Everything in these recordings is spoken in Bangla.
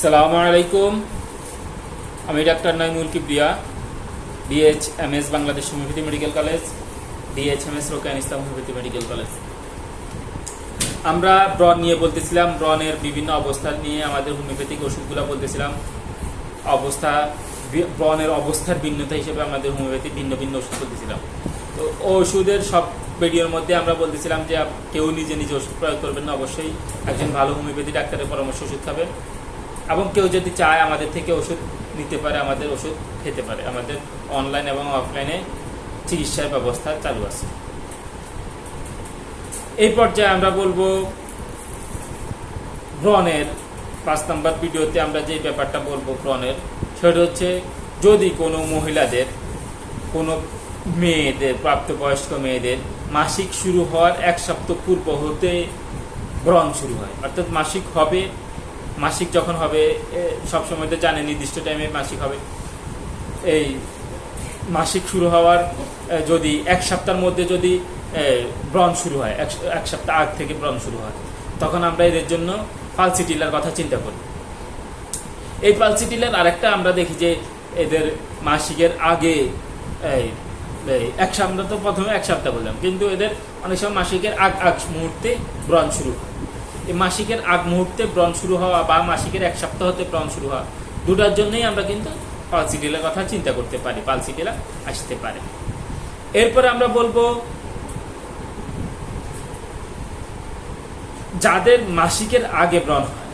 সালামু আলাইকুম। আমি doctor Naimul Kibria DH M S Bangladesh homeopathy medical college DH M S Rokan Islam homeopathy medical college. আমরা ব্রন নিয়ে বলতেছিলাম ব্রনের বিভিন্ন অবস্থা নিয়ে আমাদের হোমিওপ্যাথিক ওষুধগুলো বলতেছিলাম। অবস্থা ব্রনের অবস্থার ভিন্নতা হিসেবে আমাদের হোমিওপ্যাথি ভিন্ন ভিন্ন ওষুধ বলতেছিলাম। তো ওষুধের সব ভিডিওর মধ্যে আমরা বলতেছিলাম যে কেউ নিজে নিজে ওষুধ প্রয়োগ করবেন না, অবশ্যই একজন ভালো হোমিওপ্যাথি ডাক্তারের পরামর্শ ওষুধ খাবেন। এবং কেউ যদি চায় আমাদের থেকে ওষুধ নিতে পারে, আমাদের ওষুধ খেতে পারে। আমাদের অনলাইন এবং অফলাইনে চিকিৎসার ব্যবস্থা চালু আছে। এই পর্যায়ে আমরা বলব ব্রণের পাঁচ নম্বর ভিডিওতে আমরা যে ব্যাপারটা বলব ব্রণের, সেটা হচ্ছে যদি কোনো মহিলাদের, কোনো মেয়েদের, প্রাপ্তবয়স্ক মেয়েদের মাসিক শুরু হওয়ার এক সপ্তাহ পূর্ব হতে ব্রণ শুরু হয়, অর্থাৎ মাসিক হবে মাসিক যখন হবে এ, সবসময় তো জানে নির্দিষ্ট টাইমে মাসিক হবে। এই মাসিক শুরু হওয়ার যদি এক সপ্তাহের মধ্যে যদি ব্রণ শুরু হয় এক সপ্তাহ আগ থেকে ব্রণ শুরু হয় তখন আমরা এদের জন্য পালসিটিলার কথা চিন্তা করি। এই পালসিটিলার আরেকটা আমরা দেখি যে এদের মাসিকের আগে এক সপ্তাহ তো প্রথমে এক সপ্তাহ বললাম কিন্তু এদের অনেক সময় মাসিকের আগ আগ মুহূর্তে ব্রণ শুরু হয়। মাসিকের আগ মুহূর্তে ব্রণ শুরু হওয়া বা মাসিকের এক সপ্তাহ হতে ব্রণ শুরু হওয়া দুটার জন্যই আমরা কিন্তু পালসিটিলার কথা চিন্তা করতে পারি পালসিটিলা আসতে পারে। এরপরে আমরা বলব যাদের মাসিকের আগে ব্রণ হয়।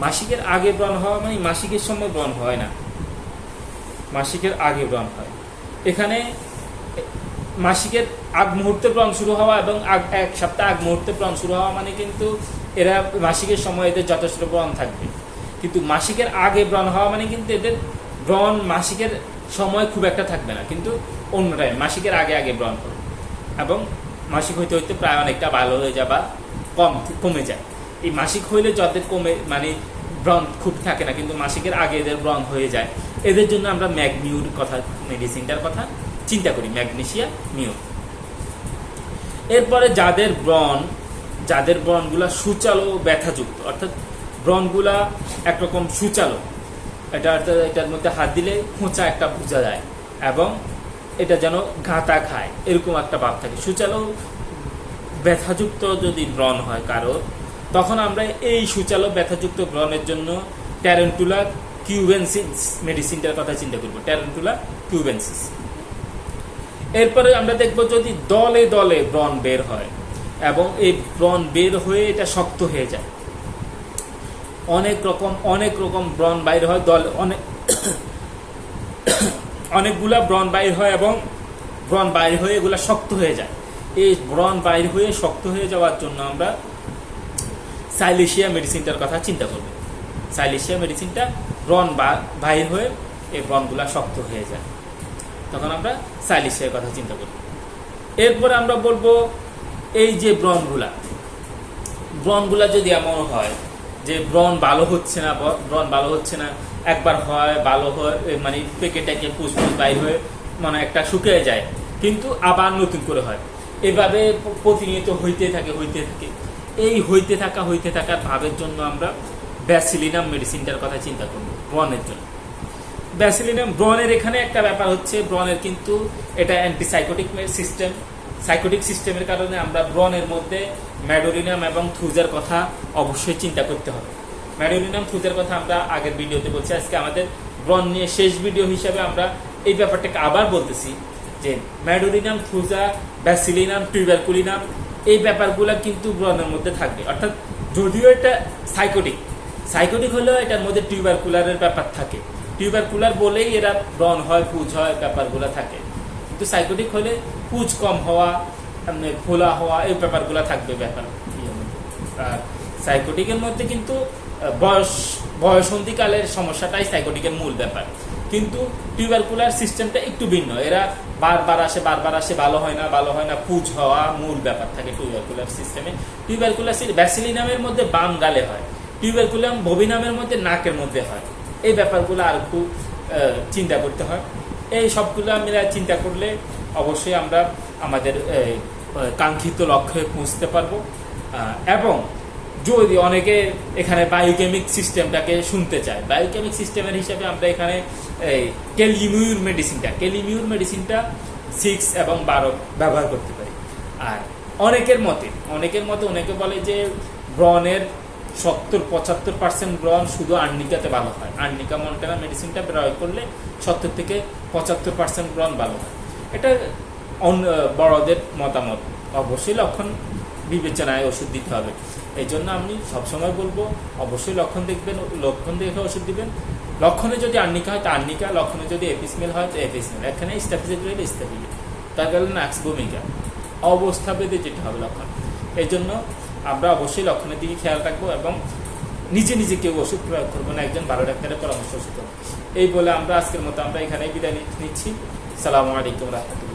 মাসিকের আগে ব্রণ হওয়া মানে মাসিকের সময় ব্রণ হয় না। মাসিকের আগে ব্রণ হয়। এখানে মাসিকের আগ মুহূর্তে ব্রণ শুরু হওয়া এবং আগ, এক সপ্তাহ আগ মুহূর্তে ব্রণ শুরু হওয়া মানে কিন্তু এরা মাসিকের সময় এদের যথেষ্ট ব্রণ থাকবে। কিন্তু মাসিকের আগে ব্রণ হওয়া মানে কিন্তু এদের ব্রণ মাসিকের সময় খুব একটা থাকবে না। কিন্তু অন্য টাইম মাসিকের আগে আগে ব্রণ করবে এবং মাসিক হইতে হইতে প্রায় অনেকটা ভালো হয়ে যায় বা কম, কমে যায়। এই মাসিক হইলে যাদের কমে মানে ব্রণ খুব থাকে না, কিন্তু মাসিকের আগে এদের ব্রণ হয়ে যায়। এদের জন্য আমরা ম্যাগমিউর কথা মেডিসিনটার কথা চিন্তা করি, ম্যাগনেশিয়া মিউর এরপরে যাদের ব্রণ, যাদের ব্রণগুলা সুচালো ব্যথাযুক্ত, অর্থাৎ ব্রণগুলা একরকম সুচালো, এটা অর্থাৎ এটার মধ্যে হাত দিলে খোঁচা একটা বোঝা যায় এবং এটা যেন ঘাতা খায়, এরকম একটা ভাব থাকে। সুচালো ব্যথাযুক্ত যদি ব্রণ হয় কারও, তখন আমরা এই সুচালো ব্যথাযুক্ত ব্রণের জন্য ট্যারেন্টুলা কিউবেন্সিস মেডিসিনটার কথা চিন্তা করব। ট্যারেন্টুলা কিউবেন্সিস এরপরে আমরা দেখব যদি দলে দলে ব্রণ বের হয় এবং এই ব্রণ বের হয়ে এটা শক্ত হয়ে যায়। অনেক রকম অনেক রকম ব্রণ বাইর হয় দল, অনেক অনেকগুলা ব্রণ বাইর হয় এবং ব্রণ বাইর হয়ে এগুলা শক্ত হয়ে যায়। এই ব্রণ বাইর হয়ে শক্ত হয়ে যাওয়ার জন্য আমরা সাইলেশিয়া মেডিসিনটার কথা চিন্তা করব। সাইলেশিয়া মেডিসিনটা ব্রণ বাইর হয়ে এই ব্রণগুলা শক্ত হয়ে যায়। তখন আমরা সাইলেশিয়ার কথা চিন্তা করব এরপরে আমরা বলব এই যে ব্রণগুলা। ব্রণগুলা যদি এমন হয় যে ব্রণ ভালো হচ্ছে না ব্রণ ভালো হচ্ছে না, একবার হয়, ভালো হয় মানে পেকে টেকে পুষ্পুষ বাইর হয়ে মানে একটা শুকিয়ে যায়, কিন্তু আবার নতুন করে হয়। এভাবে প্রতিনিয়ত হইতে থাকে হইতে থাকে। এই হইতে থাকা, হইতে থাকার ভাবের জন্য আমরা ব্যাসিলিনাম মেডিসিনটার কথা চিন্তা করব ব্রণের জন্য। ব্যাসিলিনাম ব্রণের এখানে একটা ব্যাপার হচ্ছে, ব্রণের কিন্তু এটা অ্যান্টিসাইকোটিক সিস্টেম সাইকোটিক সিস্টেমের কারণে আমরা ব্রনের মধ্যে ম্যাডোরিনাম এবং থুজার কথা অবশ্যই চিন্তা করতে হবে। ম্যাডোরিনাম থুজার কথা আমরা আগের ভিডিওতে বলছি, আজকে আমাদের ব্রণ নিয়ে শেষ ভিডিও হিসাবে আমরা এই ব্যাপারটাকে আবার বলতেছি যে ম্যাডোরিনাম থুজা ব্যাসিলিনাম টিউবারকুলিনাম, এই ব্যাপারগুলো কিন্তু ব্রণের মধ্যে থাকবে। অর্থাৎ যদিও এটা সাইকোটিক সাইকোটিক হলেও এটার মধ্যে টিউবারকুলারের ব্যাপার থাকে। টিউবারকুলার বলেই এরা ব্রণ হয়, পুজ হয়, ব্যাপারগুলো থাকে। কিন্তু সাইকোটিক হলে পুজ কম হওয়া ফোলা হওয়া, এই ব্যাপারগুলো থাকবে ব্যাপার। আর সাইকোটিকের মধ্যে কিন্তু বয়স বয়সন্ধিকালের সমস্যাটাই সাইকোটিকের মূল ব্যাপার। কিন্তু টিউবারকুলার সিস্টেমটা একটু ভিন্ন। এরা বারবার আসে বারবার আসে, ভালো হয় না, ভালো হয় না, পুজ হওয়া মূল ব্যাপার থাকে টিউবারকুলার সিস্টেমে। টিউবারকুলার ব্যাসিলিনামের মধ্যে বাম গালে হয়। টিউবারকুলাম ববিনামের মধ্যে নাকের মধ্যে হয়। এই ব্যাপারগুলো আর আহ, চিন্তা করতে হয়। এই সবগুলো আমরা চিন্তা করলে অবশ্যই আমরা আমাদের কাঙ্ক্ষিত লক্ষ্যে পৌঁছতে পারব। এবং যদি অনেকে এখানে বায়োকেমিক সিস্টেমটাকে শুনতে চায় বায়োকেমিক সিস্টেমের হিসাবে আমরা এখানে এই কেলিমিউর মেডিসিনটা কেলিমিউর মেডিসিনটা সিক্স এবং বারো ব্যবহার করতে পারি। আর অনেকের মতে অনেকের মতে অনেকে বলে যে ব্রনের সত্তর, পঁচাত্তর পার্সেন্ট ব্রন শুধু আর্নিকাতে ভালো হয়। আর্নিকা মন্টেনা মেডিসিনটা প্রয়োগ করলে সত্তর থেকে পঁচাত্তর পার্সেন্ট ব্রন ভালো হয়। এটা অন্য বড়দের মতামত। অবশ্যই লক্ষণ বিবেচনায় ওষুধ দিতে হবে। এই জন্য আমি সবসময় বলব, অবশ্যই লক্ষণ দেখবেন, লক্ষণ দেখে ওষুধ দিবেন। লক্ষণে যদি আর্নিকা হয়, তো আর্নিকা, লক্ষণে যদি এপিসমেল হয়, তো এপিসমেল। এখানে স্টাফিজেট রইলে স্টাফিজেট তার গেল নাক্স ভূমিকা। অবস্থা ভেদে যেটা হবে লক্ষণ। এই জন্য আমরা অবশ্যই লক্ষণের দিকে খেয়াল রাখব এবং নিজে নিজে কেউ ওষুধ প্রয়োগ করব না, একজন ভালো ডাক্তারের পরামর্শ এই বলে আমরা আজকের মতো আমরা এখানে বিদায় নিচ্ছি। সালামু আলাইকুম রহমতুল্লাহ।